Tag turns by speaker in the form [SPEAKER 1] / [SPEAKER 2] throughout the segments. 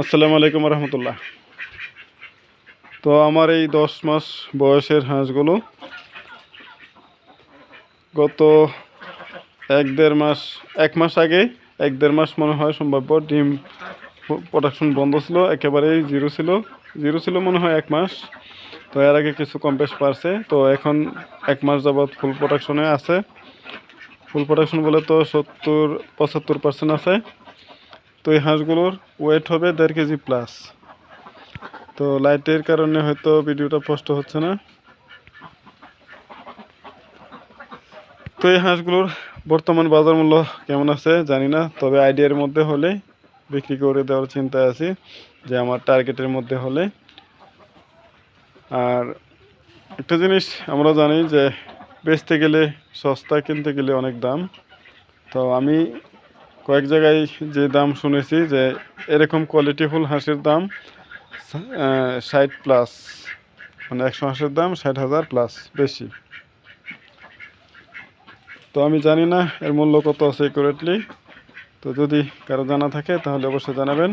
[SPEAKER 1] আসসালামু আলাইকুম রহমতুল্লাহ। তো আমার এই দশ মাস বয়সের হাঁসগুলো গত এক দেড় মাস, এক মাস আগে, এক দেড় মাস মনে হয় সম্ভাব্য ডিম প্রোডাকশন বন্ধ ছিল, একেবারেই জিরো ছিল। জিরো ছিল মনে হয় এক মাস। তো এর আগে কিছু কম বেশ পারছে তো এখন এক মাস যাবৎ ফুল প্রোডাকশনে আছে। ফুল প্রোডাকশন বলে তো সত্তর, পঁচাত্তর পার্সেন্ট আছে। তো এই হাঁসগুলোর ওয়েট হবে দেড় কেজি প্লাস তো লাইটের কারণে হয়তো ভিডিওটা স্পষ্ট হচ্ছে না। তো এই হাঁসগুলোর বর্তমান বাজার মূল্য কেমন আছে জানি না, তবে আইডিয়ার মধ্যে হলে বিক্রি করে দেওয়ার চিন্তায় আছি যে আমার টার্গেটের মধ্যে হলে। আর একটা জিনিস আমরা জানি যে বেচতে গেলে সস্তা, কিনতে গেলে অনেক দাম। তো আমি কয়েক জায়গায় যে দাম শুনেছি যে এরকম কোয়ালিটিফুল হাঁসের দাম ষাট প্লাস মানে একশো হাঁসের দাম ষাট হাজার প্লাস বেশি। তো আমি জানি না এর মূল্য কত আছে একুরেটলি তো যদি কারও জানা থাকে তাহলে অবশ্যই জানাবেন।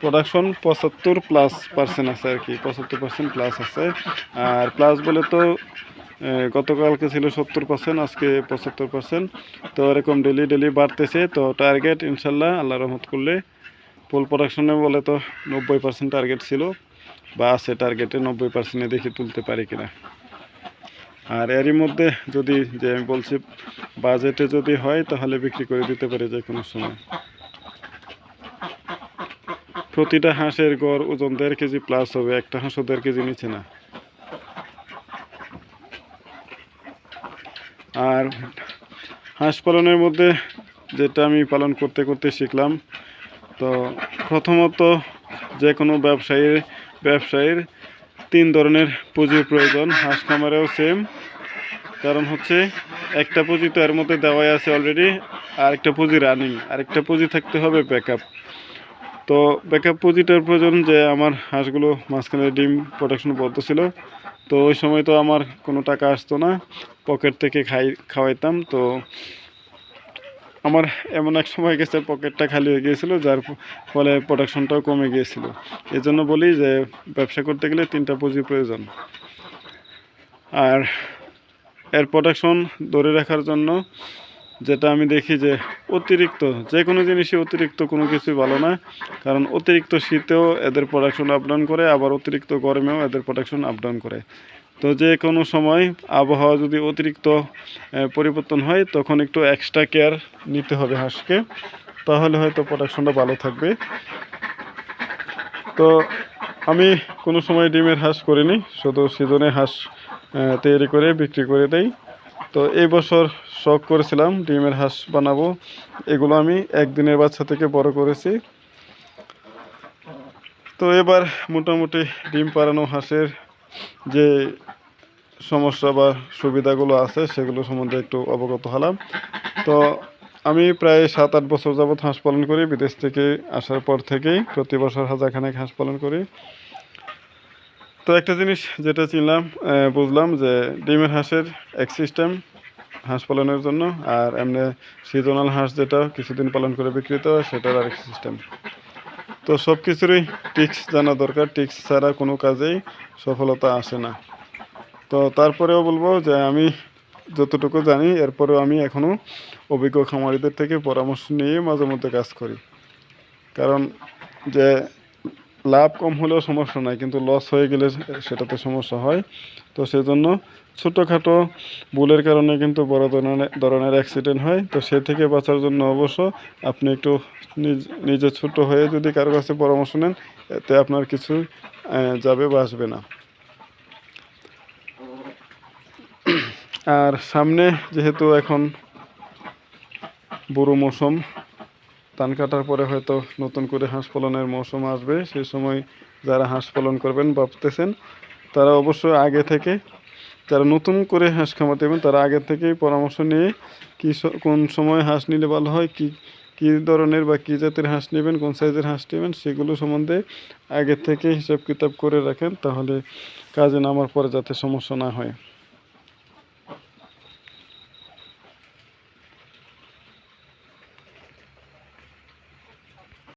[SPEAKER 1] প্রোডাকশন পঁচাত্তর প্লাস পার্সেন্ট আছে আর কি, পঁচাত্তর পার্সেন্ট প্লাস আছে। আর প্লাস বলে তো গতকালকে ছিল সত্তর পার্সেন্ট আজকে পঁচাত্তর পার্সেন্ট তো এরকম ডেলি ডেলি বাড়তেছে। তো টার্গেট ইনশাল্লাহ আল্লাহ রহমত করলে ফুল প্রোডাকশনে বলে তো নব্বই পার্সেন্ট টার্গেট ছিল বা আছে টার্গেটে নব্বই পার্সেন্টে দেখে তুলতে পারি কিনা। আর এরই মধ্যে যদি, যে আমি বলছি বাজেটে যদি হয়, তাহলে বিক্রি করে দিতে পারি যে কোনো সময়। প্রতিটা হাঁসের গড় ওজন দেড় কেজি প্লাস হবে, একটা হাঁসও দেড় কেজি নিচে না। আর হাঁস পালনের মধ্যে যেটা আমি পালন করতে করতে শিখলাম, তো প্রথমত যে কোনো ব্যবসায়ীর ব্যবসায়ীর তিন ধরনের পুঁজির প্রয়োজন। হাঁস খামারেও সেম কারণ হচ্ছে একটা পুঁজি তো এর মধ্যে দেওয়াই আছে অলরেডি আর একটা পুঁজি রানিং আরেকটা পুঁজি থাকতে হবে ব্যাকআপ তো ব্যাকআপ পুঁজিটার প্রয়োজন যে আমার হাঁসগুলো মাঝখানে ডিম প্রোডাকশন বদ্ধ ছিল তো ওই সময় তো আমার কোনো টাকা আসতো না। পকেট থেকে খাই, খাওয়াইতাম, তো আমার এমন এক সময় গেছে, পকেটটা খালি হয়ে গিয়েছিল, যার ফলে প্রোডাকশনটাও কমে গিয়েছিল। এই জন্য বলি যে, ব্যবসা করতে গেলে তিনটা পুঁজি প্রয়োজন। আর এর প্রোডাকশন ধরে রাখার জন্য যেটা আমি দেখি যে অতিরিক্ত, যে কোনো জিনিসই অতিরিক্ত কোনো কিছুই ভালো না। কারণ অতিরিক্ত শীতেও এদের প্রোডাকশন আপ ডাউন করে, আবার অতিরিক্ত গরমেও এদের প্রোডাকশন আপ ডাউন করে। তো যে কোনো সময় আবহাওয়া যদি অতিরিক্ত পরিবর্তন হয়, তখন একটু এক্সট্রা কেয়ার নিতে হবে হাঁসকে। তাহলে হয়তো প্রোডাকশনটা ভালো থাকবে। তো আমি কোনো সময় ডিমের হাঁস করিনি, শুধু সিজনে হাঁস তৈরি করে, বিক্রি করে দেই। তো এই বছর শখ করেছিলাম ডিমের হাঁস বানাবো। এগুলো আমি একদিনের বাচ্চা থেকে বড় করেছি। তো এবার মোটামুটি ডিম পাড়ানো হাঁসের যে সমস্যা বা সুবিধাগুলো আছে, সেগুলো সম্বন্ধে একটু অবগত হলাম। তো আমি প্রায় সাত আট বছর যাবৎ হাঁস পালন করি। বিদেশ থেকে আসার পর থেকেই প্রতি বছর হাজার হাজারখানেক হাঁস পালন করি। তো একটা জিনিস যেটা চিনলাম বুঝলাম যে ডিমের হাঁসের এক সিস্টেম হাঁস পালনের জন্য, আর এমনি সিজনাল হাঁস যেটা কিছুদিন পালন করে বিক্রিত হয়, সেটার আরেক সিস্টেম তো সব কিছুরই টিক্স জানা দরকার, টিক্স ছাড়া কোনো কাজেই সফলতা আসে না। তো তারপরেও বলব যে আমি যতটুকু জানি, এরপরেও আমি এখনও অভিজ্ঞ খামারিদের থেকে পরামর্শ নিয়ে মাঝে মধ্যে কাজ করি। কারণ যে লাভ কম হলেও সমস্যা নাই, কিন্তু লস হয়ে গেলে সেটাতে সমস্যা হয়। তো সেজন্য ছোটোখাটো ভুলের কারণে কিন্তু বড় ধরনের ধরনের অ্যাক্সিডেন্ট হয়। তো সে থেকে বাঁচার জন্য অবশ্য আপনি একটু নিজ ছোট হয়ে যদি কারও কাছে পরামর্শ নেন, এতে আপনার কিছু যাবে বা আসবে না। আর সামনে যেহেতু এখন বুড়ো মৌসুম ধান কাটার পরে হয়তো নতুন করে হাঁস পালনের মৌসুম আসবে, সেই সময় যারা হাঁস পালন করবেন ভাবতেছেন, তারা অবশ্যই আগে থেকে, যারা নতুন করে হাঁস খামাতে যাবেন তারা আগে থেকেই পরামর্শ নিয়ে কী কোন সময় হাঁস নিলে ভালো হয়, কী কী ধরনের বা কী জাতের হাঁস নেবেন, কোন সাইজের হাঁস নেবেন, সেগুলো সম্বন্ধে আগে থেকে হিসাব কিতাব করে রাখেন, তাহলে কাজে নামার পরে যাতে সমস্যা না হয়।